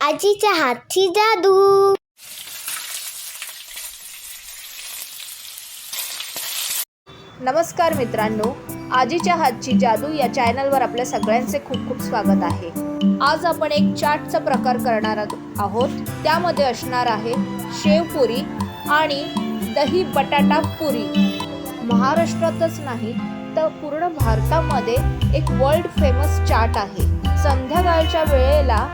आजीच्या हातची जादू. नमस्कार मित्रांनो आजीच्या हातची जादू या चॅनलवर आपल्या सगळ्यांचे खूप खूप स्वागत आहे. आज आपण एक चाटचा प्रकार करणार आहोत. त्यामध्ये असणार आहे शेवपुरी आणि दही बटाटा पुरी. महाराष्ट्रातच नाही तर पूर्ण भारतामध्ये एक वर्ल्ड फेमस चाट आहे. संध्याकाळच्या वेळेला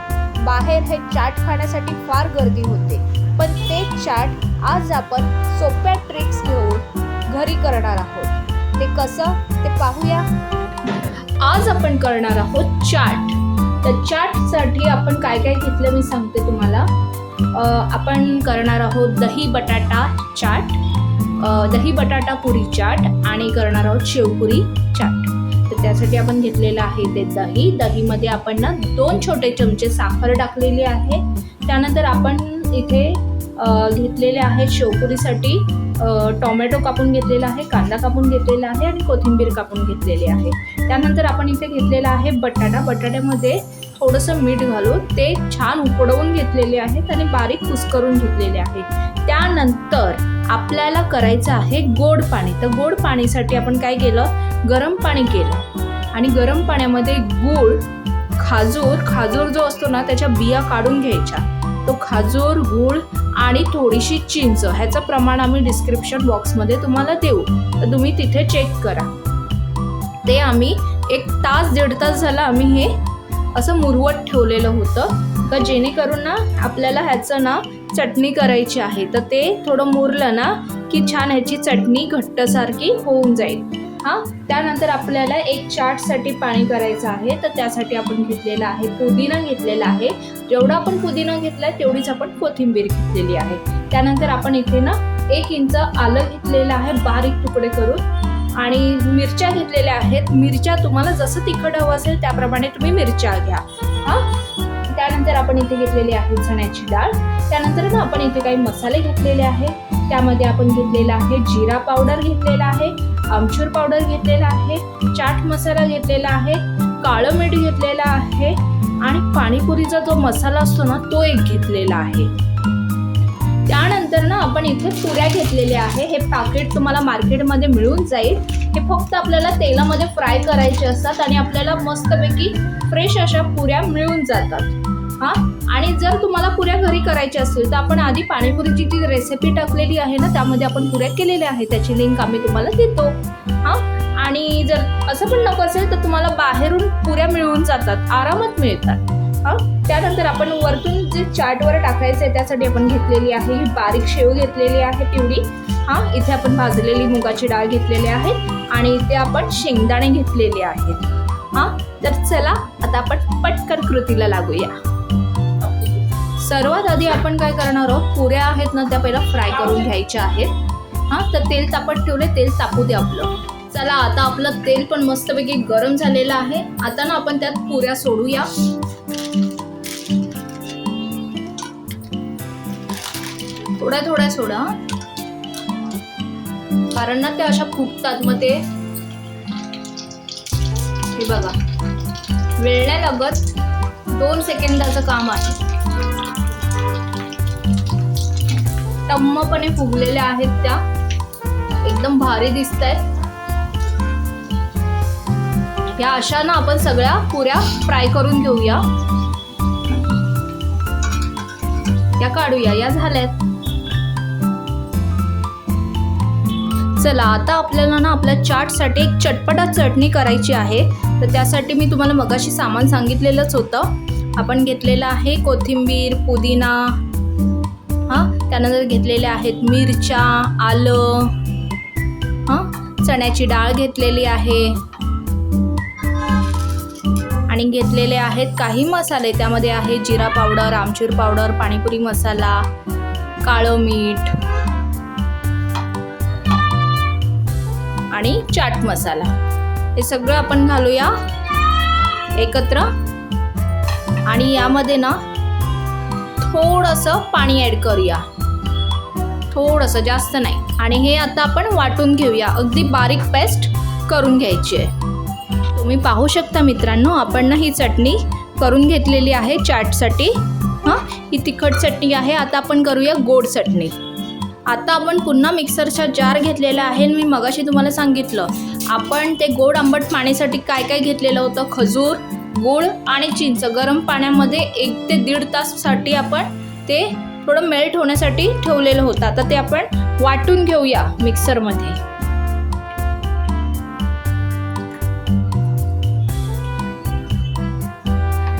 बाहेर हे चाट खाण्यासाठी फार गर्दी होते. पण ते चाट आज आपण सोप्या ट्रिक्स घेऊन घरी करणार आहोत. ते कसं ते पाहूया. आज आपण करणार आहोत चाट. तर चाटसाठी आपण काय काय घेतलं मी सांगते तुम्हाला. आपण करणार आहोत दही बटाटा चाट दही बटाटा पुरी चाट आणि करणार आहोत शेवपुरी चाट. त्यासाठी आपण घेतलेलं आहे ते दही. दहीमध्ये आपण ना दोन छोटे चमचे साखर टाकलेली आहे. त्यानंतर आपण इथे घेतलेले आहे शेवपुरीसाठी टोमॅटो कापून घेतलेला आहे कांदा कापून घेतलेला आहे आणि कोथिंबीर कापून घेतलेली आहे. त्यानंतर आपण इथे घेतलेला आहे बटाटा. बटाट्यामध्ये थोडंसं मीठ घालून ते छान उकडवून घेतलेले आहेत आणि बारीक कुसकरून घेतलेले आहे. त्यानंतर आपल्याला करायचं आहे गोड पाणी. तर गोड पाणीसाठी आपण काय केलं? गरम पाणी केलं. आणि गरम पाण्यामध्ये गूळ खाजूर खाजूर जो असतो ना त्याच्या बिया काढून घ्यायच्या. तो खाजूर गूळ आणि थोडीशी चिंच ह्याचं प्रमाण आम्ही डिस्क्रिप्शन बॉक्समध्ये तुम्हाला देऊ. तर तुम्ही तिथे चेक करा. ते आम्ही एक तास दीड तास झाला आम्ही हे असं मुरवत ठेवलेलं होतं. का जेणेकरून ना आपल्याला ह्याचं ना चटणी करायची आहे. तर ते थोडं मुरलं ना की छान ह्याची चटणी घट्टसारखी होऊन जाईल. हां त्यानंतर आपल्याला एक चाटसाठी पाणी करायचं आहे तर त्यासाठी आपण घेतलेलं आहे पुदिना घेतलेला आहे. जेवढा आपण पुदिना आहे तेवढीच आपण कोथिंबीर घेतलेली आहे. त्यानंतर आपण इथे ना एक इंच आलं घेतलेलं आहे बारीक तुकडे करून. आणि मिरच्या घेतलेल्या आहेत. मिरच्या तुम्हाला जसं तिखट हवं असेल त्याप्रमाणे तुम्ही मिरच्या घ्या. हां? त्यानंतर आपण इथे घेतलेली आहे चण्याची डाळ. त्यानंतर ना आपण इथे काही मसाले घेतलेले आहेत. त्यामध्ये आपण घेतलेला आहे जिरा पावडर घेतलेला आहे. आमचूर पावडर घेतलेला आहे चाट मसाला घेतलेला आहे काळं मीठ घेतलेलं आहे आणि पाणीपुरीचा जो मसाला असतो ना तो एक घेतलेला आहे. त्यानंतर ना आपण इथे पुऱ्या घेतलेल्या आहे. हे पॅकेट तुम्हाला मार्केटमध्ये मिळून जाईल. हे फक्त आपल्याला तेलामध्ये फ्राय करायचे असतात आणि आपल्याला मस्तपैकी फ्रेश अशा पुऱ्या मिळून जातात. हां? जर तुम्हाला पुऱ्या घरी करायच्या असतील तर आपण आधी पाणीपुरीची जी रेसिपी टाकलेली आहे ना त्यामध्ये आपण पुऱ्या केलेल्या आहे त्याची लिंक आम्ही तुम्हाला देतो. हां? आणि जर असं पण नको असेल तर तुम्हाला बाहेरून पुऱ्या मिळून जातात. आरामात मिळतात. हां? त्यानंतर आपण वरतून जे चाटवर टाकायचं आहे त्यासाठी आपण घेतलेली आहे बारीक शेव घेतलेली आहे पिवळी. हां? इथे आपण भाजलेली मुगाची डाळ घेतलेली आहे आणि इथे आपण शेंगदाणे घेतलेले आहेत. हां? तर चला आता आपण पटकन कृतीला लागूया. सर्वात आधी आपण काय करणार आहोत? पुऱ्या आहेत ना त्या पहिला फ्राय करून घ्यायच्या आहेत. हां तर तेल तापत ठेवले तेल तापू दे आपलं. चला आता आपलं तेल पण मस्तपैकी गरम झालेलं आहे. आता ना आपण त्यात पुऱ्या सोडूया. थोड्या थोड्या सोडा. कारण ना त्या अशा फुगतात मग ते हे बघा. वेळ नाही लागत दोन सेकंदाचं काम आहे. टम्मपणे फुगलेल्या आहेत त्या. एकदम भारी दिसत आहेत या अशा ना आपण सगळ्या पुऱ्या फ्राय करून घेऊया. या काढूया या झाल्यात. चला आता आपल्याला ना आपल्या चाटसाठी एक चटपटा चटणी करायची आहे. तर त्यासाठी मी तुम्हाला मगाशी सामान सांगितलेलंच होतं. आपण घेतलेलं आहे कोथिंबीर पुदिना त्यानंतर घेतलेल्या आहेत मिरच्या आलं हां? चण्याची डाळ घेतलेली आहे. आणि घेतलेले आहेत काही मसाले. त्यामध्ये आहे जिरा पावडर आमचूर पावडर पाणीपुरी मसाला काळं मीठ आणि चाट मसाला. हे सगळं आपण घालूया एकत्र. आणि यामध्ये ना थोडंसं पाणी ॲड करूया. थोडंसं जास्त नाही. आणि हे आता आपण वाटून घेऊया. अगदी बारीक पेस्ट करून घ्यायची आहे. तुम्ही पाहू शकता मित्रांनो आपण ना ही चटणी करून घेतलेली आहे चाटसाठी. हां ही तिखट चटणी आहे. आता आपण करूया गोड चटणी. आता आपण पुन्हा मिक्सरचा जार घेतलेला आहे आणि मी मगाशी तुम्हाला सांगितलं आपण ते गोड आंबट पाण्यासाठी काय काय घेतलेलं होतं? खजूर गूळ आणि चिंच. गरम पाण्यामध्ये एक ते दीड ताससाठी आपण ते थोडं मेल्ट होण्यासाठी ठेवलेलं होतं. आता ते आपण वाटून घेऊया मिक्सरमध्ये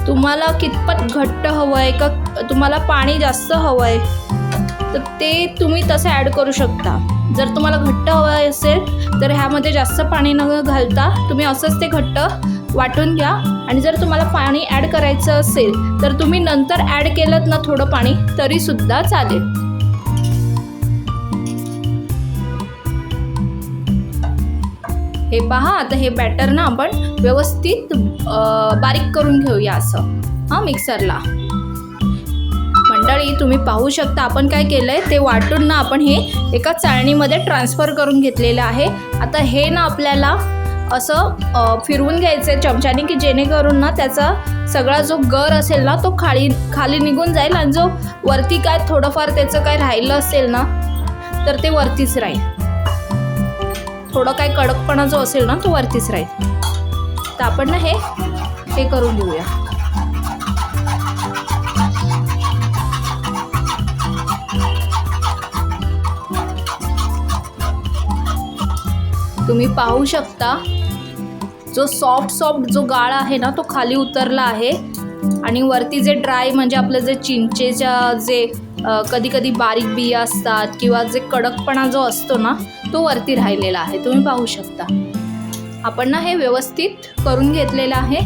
तुम्हाला कितपत घट्ट हवं आहे का तुम्हाला पाणी जास्त हवं आहे तर ते तुम्ही तसं ॲड करू शकता. जर तुम्हाला घट्ट हवं असेल तर ह्यामध्ये जास्त पाणी न घालता तुम्ही असंच ते घट्ट वाटून घ्या. आणि जर तुम्हाला पाणी ॲड करायचं असेल तर तुम्ही नंतर ॲड केलं ना थोडं पाणी तरीसुद्धा चालेल. हे पहा आता हे बॅटर ना आपण व्यवस्थित बारीक करून घेऊया असं हां मिक्सरला मंडळी तुम्ही पाहू शकता आपण काय केलं आहे ते वाटून ना आपण हे एका चाळणीमध्ये ट्रान्सफर करून घेतलेलं आहे. आता हे ना आपल्याला असं फिरवून घ्यायचं आहे चमच्याने की जेणेकरून ना त्याचा सगळा जो गर असेल ना तो खाली खाली निघून जाईल आणि जो वरती काय थोडंफार त्याचं काय राहिलं असेल ना तर ते वरतीच राहील. थोडं काय कडकपणा जो असेल ना तो वरतीच राहील. तर आपण ना हे हे करून घेऊया. तुम्ही पाहू शकता जो सॉफ्ट सॉफ्ट जो गाळ आहे ना तो खाली उतरला आहे. आणि वरती जे ड्राय म्हणजे आपलं जे चिंचेच्या जे कधी कधी बारीक बिया असतात किंवा जे कडकपणा जो असतो ना तो वरती राहिलेला आहे. तुम्ही पाहू शकता. आपण ना हे व्यवस्थित करून घेतलेलं आहे.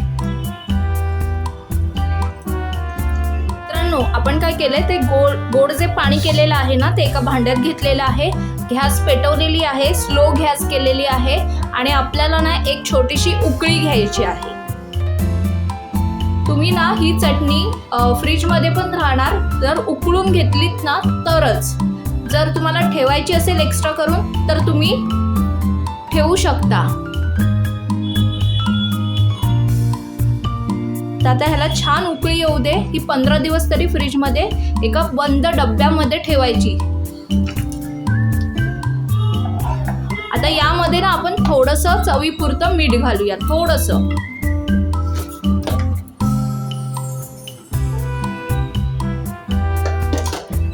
मित्रांनो आपण काय केलंय ते गोड गोड जे पाणी केलेलं आहे ना ते एका भांड्यात घेतलेलं आहे. गॅस पेटवलेली आहे स्लो गॅस केलेली आहे आणि आपल्याला ना एक छोटीशी उकळी घ्यायची आहे. तुम्ही ना ही चटणी फ्रीजमध्ये पण राहणार. जर उकळून घेतलीत ना तरच. जर तुम्हाला ठेवायची असेल एक्स्ट्रा करून तर तुम्ही ठेवू शकता. तर आता ह्याला छान उकळी येऊ दे. ही पंधरा दिवस तरी फ्रीजमध्ये एका बंद डब्यामध्ये ठेवायची. आता यामध्ये ना आपण थोडंसं चवीपुरतं मीठ घालूया थोडंसं.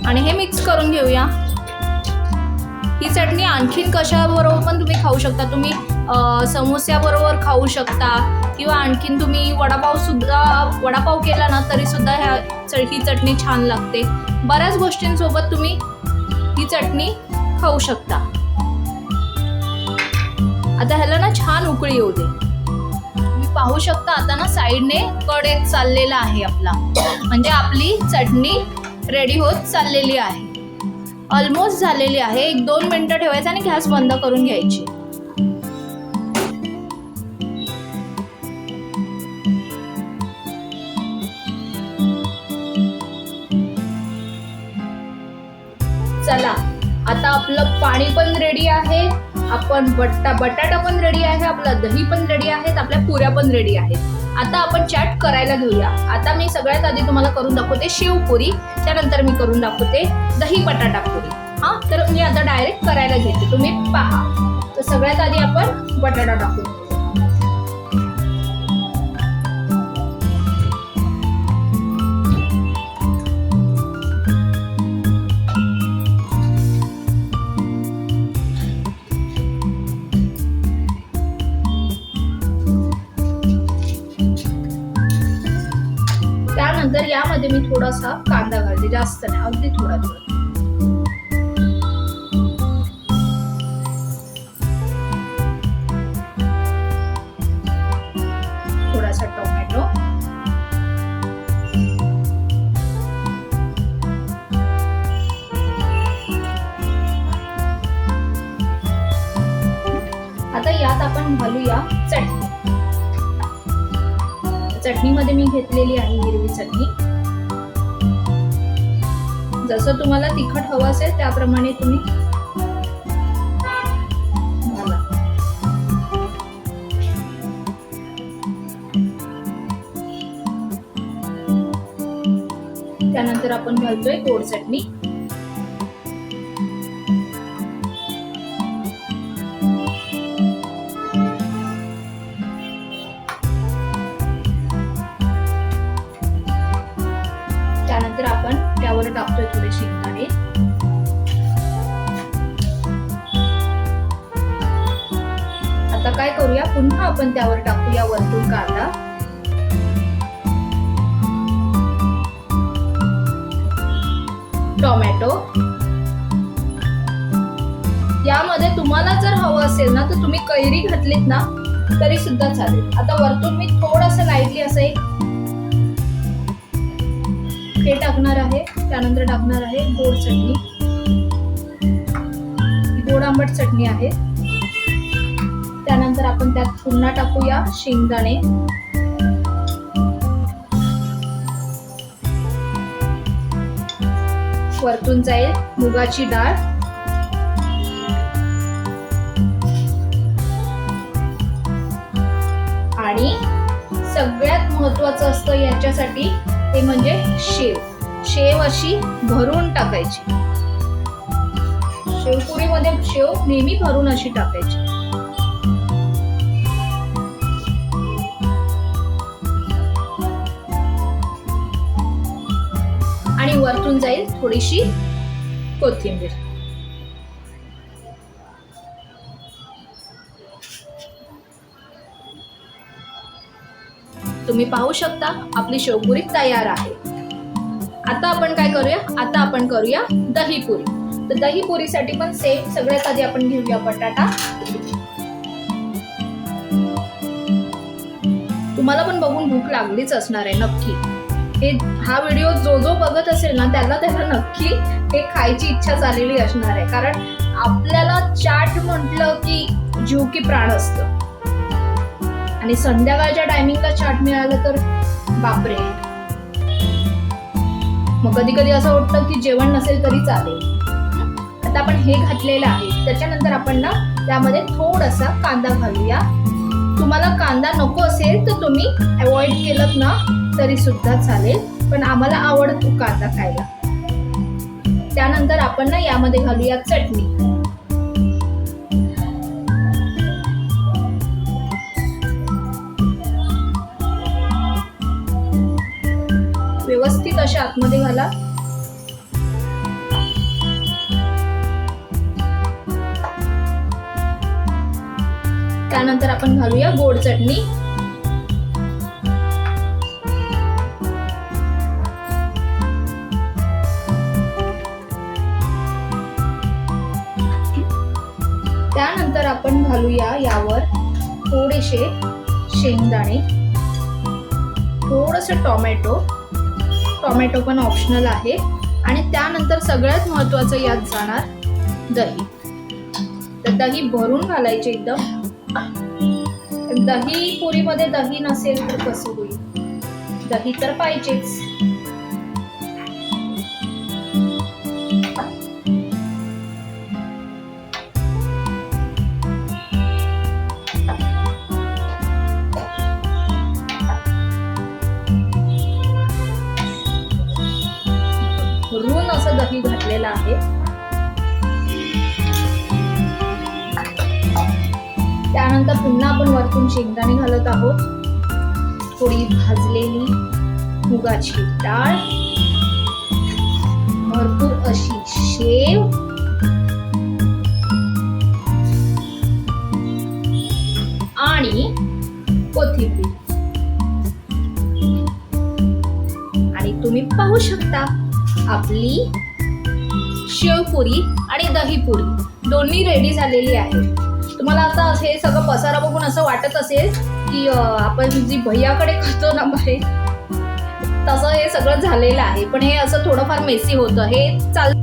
आणि हे मिक्स करून घेऊया. ही चटणी आणखीन कशाबरोबर पण तुम्ही खाऊ शकता. तुम्ही समोस्याबरोबर खाऊ शकता. किंवा आणखीन तुम्ही वडापाव सुद्धा वडापाव केला ना तरी सुद्धा ह्या च- ही चटणी छान लागते. बऱ्याच गोष्टींसोबत तुम्ही ही चटणी खाऊ शकता. आता ह्याला ना छान उकळी येऊ दे. तुम्ही पाहू शकता आता ना साईडने कड एक चाललेला आहे आपला. म्हणजे आपली चटणी रेडी होत चाललेली आहे. ऑलमोस्ट झालेली आहे. एक दोन मिनटं ठेवायचं आणि गॅस बंद करून घ्यायची. आपलं पाणी पण रेडी आहे. आपण बट्टा बटाटा पण रेडी आहे आपलं दही पण रेडी आहेत आपल्या पुऱ्या पण रेडी आहेत. आता आपण चॅट करायला घेऊया. आता मी सगळ्यात आधी तुम्हाला करून दाखवते शेवपुरी त्यानंतर मी करून दाखवते दही बटाटा पुरी. हां तर मी आता डायरेक्ट करायला घेते. तुम्ही पहा. तर सगळ्यात आधी आपण बटाटा टाकू यामध्ये मी थोडासा कांदा घालते जास्त नाही अगदी थोडा थोडा. थोडासा टोमॅटो. आता यात आपण घालूया चटणी. चटणीमध्ये मी घेतलेली आहे हिरवी चटणी. जसं तुम्हाला तिखट हवं असेल त्याप्रमाणे तुम्ही त्यानंतर आपण घालतोय गोड चटणी. त्यावर थोडे शेंगदाणे आता काय करूया? पुन्हा आपण त्यावर टाकूया वरतून कांदा टोमॅटो. यामध्ये तुम्हाला जर हवं असेल ना तर तुम्ही कैरी घातलीत ना तरी सुद्धा चालेल. आता वरतून मी थोडस लाईटली असं एक हे टाकणार आहे. त्यानंतर टाकणार आहे गोड चटणी. गोड आंबट चटणी आहे. त्यानंतर आपण त्यात पुन्हा टाकूया शेंगदाणे. वरतून जाईल मुगाची डाळ. आणि सगळ्यात महत्वाचं असतं याच्यासाठी ते म्हणजे शेव. शेव अशी भरून टाकायची. शेवपुरीमध्ये शेव नेहमी भरून अशी टाकायची. आणि वरतून जाईल थोडीशी कोथिंबीर. तुम्ही पाहू शकता आपली शेवपुरी तयार आहे. आता आपण काय करूया? आता आपण करूया दहीपुरी. तर दहीपुरीसाठी पण सेम सगळ्यात आधी आपण घेऊया बटाटा. तुम्हाला पण बघून भूक लागलीच असणार आहे नक्की. हे हा व्हिडिओ जो जो बघत असेल ना त्याला त्याला नक्की हे खायची इच्छा झालेली असणार आहे. कारण आपल्याला चाट म्हटलं की जीव की प्राण असतं. आणि संध्याकाळच्या टायमिंगला चाट मिळालं तर बापरे. मग कधी कधी असं वाटतं की जेवण नसेल तरी चालेल. आता आपण हे घातलेलं आहे. त्याच्यानंतर आपण ना त्यामध्ये थोडासा कांदा घालूया. तुम्हाला कांदा नको असेल तर तुम्ही अवॉइड केलं ना तरी सुद्धा चालेल. पण आम्हाला आवडतो कांदा खायला. त्यानंतर आपण ना यामध्ये घालूया चटणी. अशा आतमध्ये घाला. त्यानंतर आपण घालूया गोड चटणी. त्यानंतर आपण घालूया यावर थोडेसे शेंगदाणे थोडस टोमॅटो टोमॅटो पण ऑप्शनल आहे. आणि त्यानंतर सगळ्यात महत्वाचं यात जाणार दही. तर दही भरून घालायचे एकदम. दही पुरीमध्ये दही नसेल तर कसं होईल? दही तर पाहिजेच. भरून असं दही घातलेलं आहे. त्यानंतर पुन्हा आपण वरतून शेंगदाणे घालत आहोत. थोडी भाजलेली मुगाची डाळ. भरपूर अशी शेव. आणि कोथिंबीर. आणि तुम्ही पाहू शकता आपली शेवपुरी आणि दहीपुरी. दोन्ही रेडी झालेली आहे तुम्हाला आता हे सगळं पसारा बघून असं वाटत असेल की आपण जी भैयाकडे खातो ना बाहेर तसं हे सगळं झालेलं आहे. पण हे असं थोडंफार मेसी होतं. हे चाल